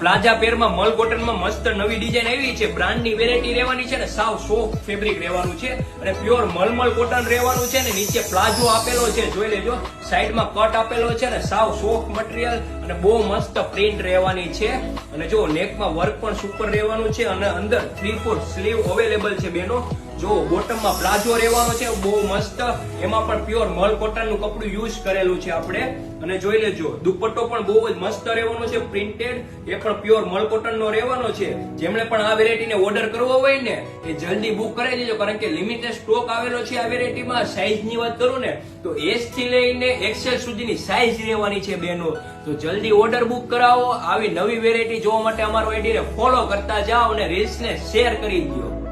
Plaza પેરમાં મલ કોટનમાં મસ્ત નવી design આવી છે. બ્રાન્ડની વેરાયટી રહેવાની છે ને સાવ સોફ્ટ ફેબ્રિક રહેવાનું છે અને પ્યોર મલમલ કોટન રહેવાનું છે ને નીચે પ્લાઝો આપેલો છે. જોઈ લેજો. સાઈડમાં કટ આપેલો છે ને સાવ સોફ્ટ મટીરિયલ અને બહુ મસ્ત પ્રિન્ટ રહેવાની છે. અને જો નેકમાં વર્ક પણ સુપર રહેવાનું છે અને અંદર થ્રી ફોર સ્લીવ અવેલેબલ છે બેનો. જો બોટમમાં પ્લાઝો રહેવાનો છે, બહુ મસ્ત. એમાં પણ પ્યોર મલ કોટનનું કપડું યુઝ કરેલું છે આપણે. અને જોઈ લેજો, દુપટ્ટો પણ બહુ જ મસ્ત રહેવાનો છે પ્રિન્ટેડ એ પણ પ્યોર મલ કોટનનો રહેવાનો છે. જેમણે પણ આ વેરાયટીને ઓર્ડર કરવો હોય ને, એ જલ્દી બુક કરાવી દેજો, કારણ કે લિમિટેડ સ્ટોક આવેલો છે આ વેરાયટીમાં સાઈઝની વાત કરું ને, તો એસથી લઈને એક્સેલ સુધીની સાઈઝ રહેવાની છે બેનો. તો જલ્દી ઓર્ડર બુક કરાવો. આવી નવી વેરાયટી જોવા માટે અમારો આઈડીને ફોલો કરતા જાઓ અને રીલ્સને શેર કરી દો